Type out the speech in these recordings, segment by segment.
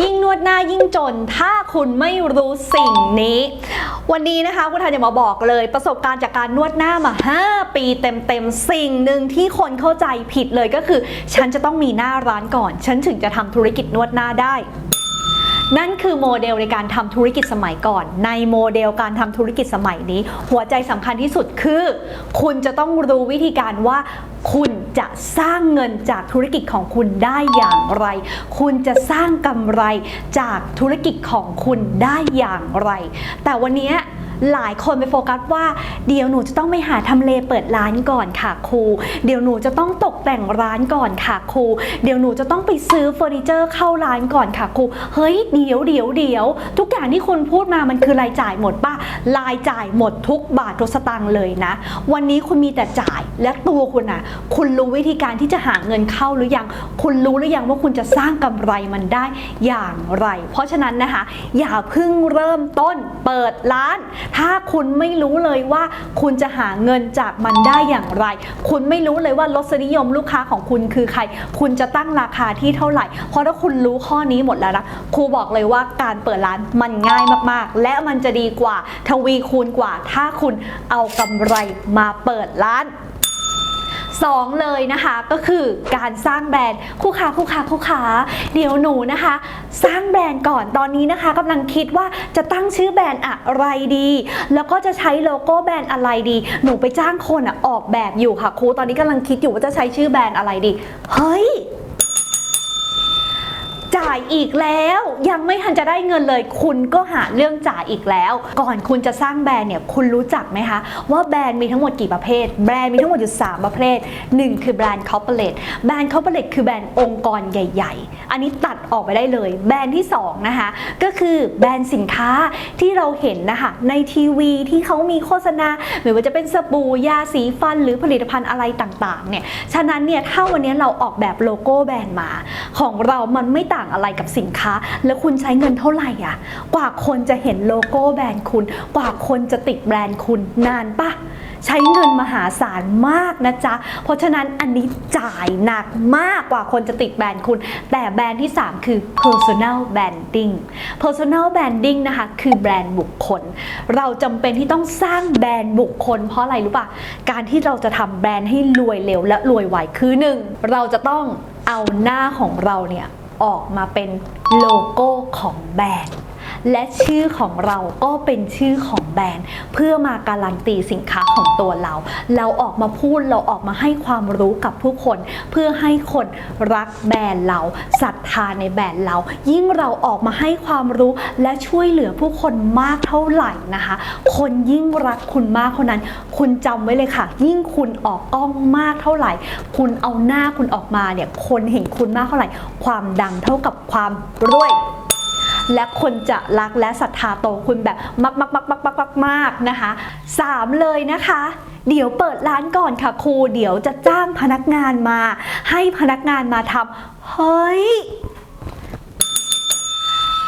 ยิ่งนวดหน้ายิ่งจน ถ้าคุณไม่รู้สิ่งนี้ วันนี้นะคะคุณทันจะมาบอกเลย ประสบการณ์จากการนวดหน้ามา 5 ปีเต็มๆ สิ่งหนึ่งที่คนเข้าใจผิดเลยก็คือ ฉันจะต้องมีหน้าร้านก่อน ฉันถึงจะทำธุรกิจนวดหน้าได้นั่นคือโมเดลในการทำธุรกิจสมัยก่อน ในโมเดลการทำธุรกิจสมัยนี้ หัวใจสำคัญที่สุดคือ คุณจะต้องรู้วิธีการว่าคุณจะสร้างเงินจากธุรกิจของคุณได้อย่างไร คุณจะสร้างกำไรจากธุรกิจของคุณได้อย่างไร แต่วันนี้หลายคนไปโฟกัสว่าเดี๋ยวหนูจะต้องไปหาทำเลเปิดร้านก่อนค่ะครู เดี๋ยวหนูจะต้องตกแต่งร้านก่อนค่ะครู เดี๋ยวหนูจะต้องไปซื้อเฟอร์นิเจอร์เข้าร้านก่อนค่ะครู เฮ้ยเดี๋ยวเดี๋ยวเดี๋ยว ทุกอย่างที่คุณพูดมามันคือรายจ่ายหมดป่ะ รายจ่ายหมดทุกบาททุกสตางค์เลยนะ วันนี้คุณมีแต่จ่ายและตัวคุณอะคุณรู้วิธีการที่จะหาเงินเข้าหรือยัง คุณรู้หรือยังว่าคุณจะสร้างกำไรมันได้อย่างไร เพราะฉะนั้นนะคะ อย่าเพิ่งเริ่มต้นเปิดร้าน ถ้าคุณไม่รู้เลยว่าคุณจะหาเงินจากมันได้อย่างไร คุณไม่รู้เลยว่ารสนิยมลูกค้าของคุณคือใคร คุณจะตั้งราคาที่เท่าไหร่ เพราะถ้าคุณรู้ข้อนี้หมดแล้วนะครูบอกเลยว่าการเปิดร้านมันง่ายมากๆ และมันจะดีกว่าทวีคูณกว่า ถ้าคุณเอากำไรมาเปิดร้าน สองเลยนะคะก็คือการสร้างแบรนด์คู่ค้าคู่ค้าคู่ค้าเดี๋ยวหนูนะคะ สร้างแบรนด์ก่อนตอนนี้นะคะกำลังคิดว่าจะตั้งชื่อแบรนด์อะไรดี แล้วก็จะใช้โลโก้แบรนด์อะไรดี หนูไปจ้างคนอะออกแบบอยู่ค่ะครูตอนนี้กำลังคิดอยู่ว่าจะใช้ชื่อแบรนด์อะไรดี เฮ้ย จ่ายอีกแล้ว ยังไม่ทันจะได้เงินเลย คุณก็หาเรื่องจ่ายอีกแล้ว ก่อนคุณจะสร้างแบรนด์เนี่ยคุณรู้จักไหมคะ ว่าแบรนด์มีทั้งหมดกี่ประเภท แบรนด์มีทั้งหมดอยู่ 3 ประเภท 1 คือแบรนด์คอร์เปอเรทแบรนด์คอร์เปอเรทคือแบรนด์องค์กรใหญ่ ๆ อันนี้ตัดออกไปได้เลย แบรนด์ที่2นะคะก็คือแบรนด์สินค้าที่เราเห็นนะคะในทีวีที่เขามีโฆษณาไม่ว่าจะเป็นสบู่ยาสีฟัน หรือผลิตภัณฑ์อะไรต่างๆเนี่ยฉะนั้นเนี่ยถ้าวันนี้เราออกแบบโลโก้แบรนด์มา ของเรามันไม่ต่างอะไรกับสินค้า แล้วคุณใช้เงินเท่าไหร่อะ กว่าคนจะเห็นโลโก้แบรนด์คุณ กว่าคนจะติดแบรนด์คุณนานปะใช้เงินมหาศาลมากนะจ๊ะ เพราะฉะนั้นอันนี้จ่ายหนักมากกว่าคนจะติดแบรนด์คุณ แต่แบรนด์ที่ 3 คือ personal branding personal branding นะคะ คือแบรนด์บุคคล เราจำเป็นที่ต้องสร้างแบรนด์บุคคล เพราะอะไรรู้ป่ะ การที่เราจะทำแบรนด์ให้รวยเร็วและรวยไวคือหนึ่งเราจะต้องเอาหน้าของเราเนี่ย ออกมาเป็นโลโก้ของแบรนด์ และชื่อของเราก็เป็นชื่อของแบรนด์ เพื่อมาการันตีสินค้าของตัวเรา เราออกมาพูดเราออกมาให้ความรู้กับผู้คน เพื่อให้คนรักแบรนด์เราศรัทธาในแบรนด์เรา ยิ่งเราออกมาให้ความรู้และช่วยเหลือผู้คนมากเท่าไหร่นะคะ คนยิ่งรักคุณมากเท่านั้น คุณจำไว้เลยค่ะ ยิ่งคุณออกกล้องมากเท่าไหร่ คุณเอาหน้าคุณออกมาเนี่ยคนเห็นคุณมากเท่าไหร่ ความดังเท่ากับความรวย และคนจะรักและศรัทธาโตวคุณแบบมากมากมากมากมากมากมากนะคะสามเลยนะคะ เดี๋ยวเปิดร้านก่อนค่ะครูเดี๋ยวจะจ้างพนักงานมา ให้พนักงานมาทำเฮ้ย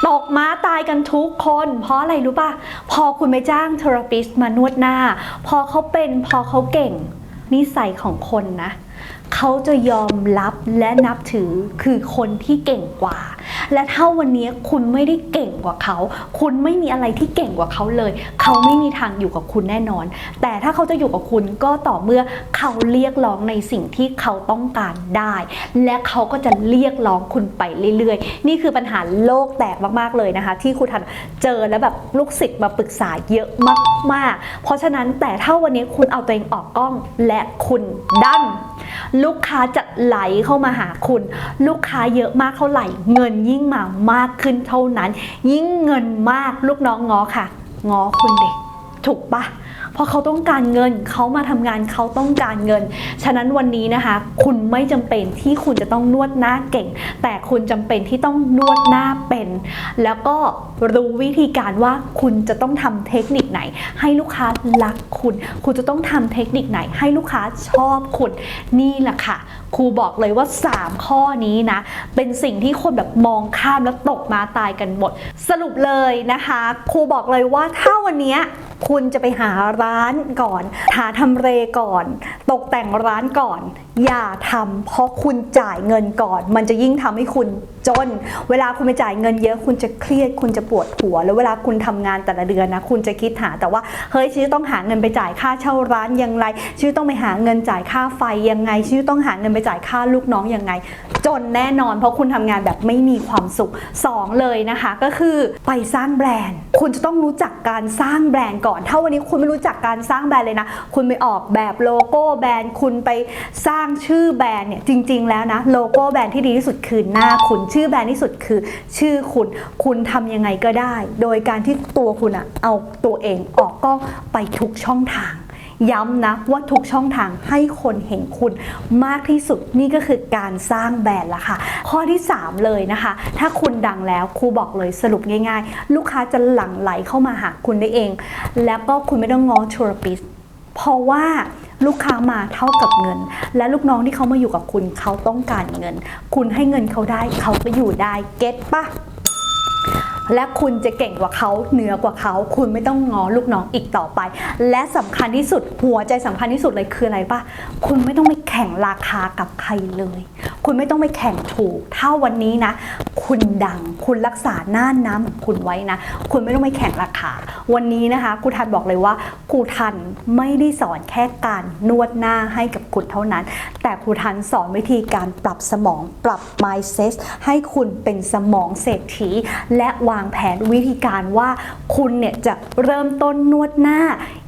ตกม้าตายกันทุกคน เพราะอะไรรู้ป่ะ พอคุณไปจ้างเทอราปิสมานวดหน้า พอเขาเป็นพอเขาเก่งนิสัยของคนนะ เขาจะยอมรับและนับถือคือคนที่เก่งกว่า และถ้าวันนี้คุณไม่ได้เก่งกว่าเขา คุณไม่มีอะไรที่เก่งกว่าเขาเลย เขาไม่มีทางอยู่กับคุณแน่นอน แต่ถ้าเขาจะอยู่กับคุณก็ต่อเมื่อเขาเรียกร้องในสิ่งที่เขาต้องการได้ และเขาก็จะเรียกร้องคุณไปเรื่อยๆ นี่คือปัญหาโลกแตกมากๆเลยนะคะ ที่ครูทันเจอแล้วแบบลูกศิษย์มาปรึกษาเยอะมากๆ เพราะฉะนั้นแต่ถ้าวันนี้คุณเอาตัวเองออกกล้องและคุณดันลูลูกค้าจะไหลเข้ามาหาคุณ ลูกค้าเยอะมากเท่าไหร่ เงินยิ่งมามากขึ้นเท่านั้น ยิ่งเงินมากลูกน้องงอค่ะ งอคุณเด็กถูกปะ เพราะเขาต้องการเงินเขามาทำงานเขาต้องการเงิน ฉะนั้นวันนี้นะคะ คุณไม่จำเป็นที่คุณจะต้องนวดหน้าเก่ง แต่คุณจำเป็นที่ต้องนวดหน้าเป็น แล้วก็รู้วิธีการว่าคุณจะต้องทำเทคนิคไหน ให้ลูกค้ารักคุณ คุณจะต้องทำเทคนิคไหน ให้ลูกค้าชอบคุณนี่แหละค่ะครูบอกเลยว่า 3 ข้อนี้นะ เป็นสิ่งที่คนแบบมองข้ามแล้วตกมาตายกันหมด สรุปเลยนะคะ ครูบอกเลยว่าถ้าวันนี้ คุณจะไปหาร้านก่อน หาทำเลก่อน ตกแต่งร้านก่อน อย่าทำเพราะคุณจ่ายเงินก่อน มันจะยิ่งทำให้คุณจน เวลาคุณไปจ่ายเงินเยอะคุณจะเครียด คุณจะปวดหัว แล้วเวลาคุณทำงานแต่ละเดือนนะคุณจะคิดหาแต่ว่าเฮ้ยชื่อต้องหาเงินไปจ่ายค่าเช่าร้านยังไงชื่อต้องไปหาเงินจ่ายค่าไฟยังไง ชื่อต้องหาเงินไปจ่ายค่าลูกน้องยังไง จนแน่นอนเพราะคุณทำงานแบบไม่มีความสุขสองเลยนะคะก็คือไปสร้างแบรนด์ คุณจะต้องรู้จักการสร้างแบรนด์ก่อนถ้าวันนี้คุณไม่รู้จักการสร้างแบรนด์เลยนะ คุณไปออกแบบโลโก้แบรนด์คุณไปสร้างชื่อแบรนด์เนี่ยจริง ๆ แล้วนะโลโก้แบรนด์ที่ดีที่สุดคือหน้าคุณชื่อแบรนด์ที่สุดคือ ชื่อคุณคุณทำยังไงก็ได้ โดยการที่ตัวคุณอะเอาตัวเองออกกล้องไปทุกช่องทางย้ำนะว่าทุกช่องทางให้คนเห็นคุณมากที่สุดนี่ก็คือการสร้างแบรนด์ละค่ะ ข้อที่ 3 เลยนะคะ ถ้าคุณดังแล้วครูบอกเลยสรุปง่ายๆ ลูกค้าจะหลั่งไหลเข้ามาหาคุณได้เอง แล้วก็คุณไม่ต้องง้อทูรปิสเพราะว่า ลูกค้ามาเท่ากับเงิน และลูกน้องที่เขามาอยู่กับคุณเขาต้องการเงิน คุณให้เงินเขาได้เขาก็อยู่ได้เก็ตปะและคุณจะเก่งกว่าเขาเหนือกว่าเขา คุณไม่ต้องงอลูกน้องอีกต่อไป และสำคัญที่สุดหัวใจสำคัญที่สุดเลยคืออะไรปะคุณไม่ต้องไปแข่งราคากับใครเลย คุณไม่ต้องไปแข่งถูก ถ้าวันนี้นะ คุณดังคุณรักษาหน้าน้ำของคุณไว้นะ คุณไม่ต้องไปแข่งราคา วันนี้นะคะครูทันบอกเลยว่าครูทันไม่ได้สอนแค่การนวดหน้าให้กับคุณเท่านั้น แต่ครูทันสอนวิธีการปรับสมองปรับ mindset ให้คุณเป็นสมองเศรษฐี และวางแผนวิธีการว่าคุณเนี่ยจะเริ่มต้นนวดหน้า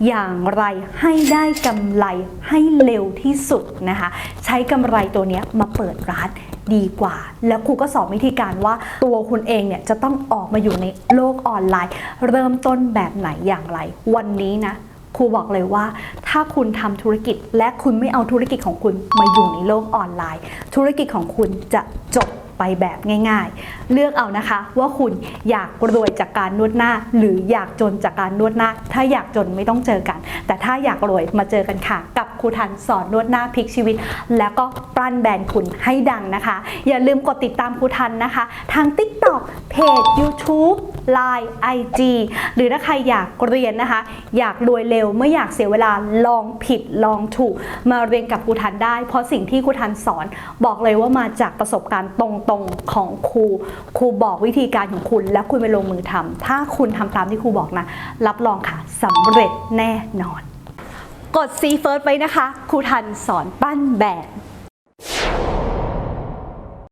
อย่างไรให้ได้กำไรให้เร็วที่สุดนะคะ ใช้กำไรตัวเนี้ยมาเปิดร้าน ดีกว่า แล้วครูก็สอนวิธีการว่าตัวคุณเองเนี่ยจะต้องออกมาอยู่ในโลกออนไลน์ เริ่มต้นแบบไหนอย่างไร วันนี้นะครูบอกเลยว่า ถ้าคุณทำธุรกิจและคุณไม่เอาธุรกิจของคุณมาอยู่ในโลกออนไลน์ ธุรกิจของคุณจะจบ ไปแบบง่าย ๆ เลือกเอานะคะว่าคุณอยากรวยจากการนวดหน้า หรืออยากจนจากการนวดหน้า ถ้าอยากจนไม่ต้องเจอกัน แต่ถ้าอยากรวยมาเจอกันค่ะ กับครูทันสอนนวดหน้าพลิกชีวิต แล้วก็ปั้นแบรนด์คุณให้ดังนะคะ อย่าลืมกดติดตามครูทันนะคะ ทาง TikTok เพจ YouTube Line IG หรือถ้าใครอยากเรียนนะคะ อยากรวยเร็วไม่อยากเสียเวลาลองผิดลองถูก มาเรียนกับครูทันได้ เพราะสิ่งที่ครูทันสอนบอกเลยว่ามาจากประสบการณ์ตรงๆของครูครูบอกวิธีการของคุณ แล้วคุณไปลงมือทำถ้าคุณทำตามที่ครูบอกนะ รับรองค่ะสำเร็จแน่นอน กด C First ไว้นะคะครูทันสอนปั้นแบบ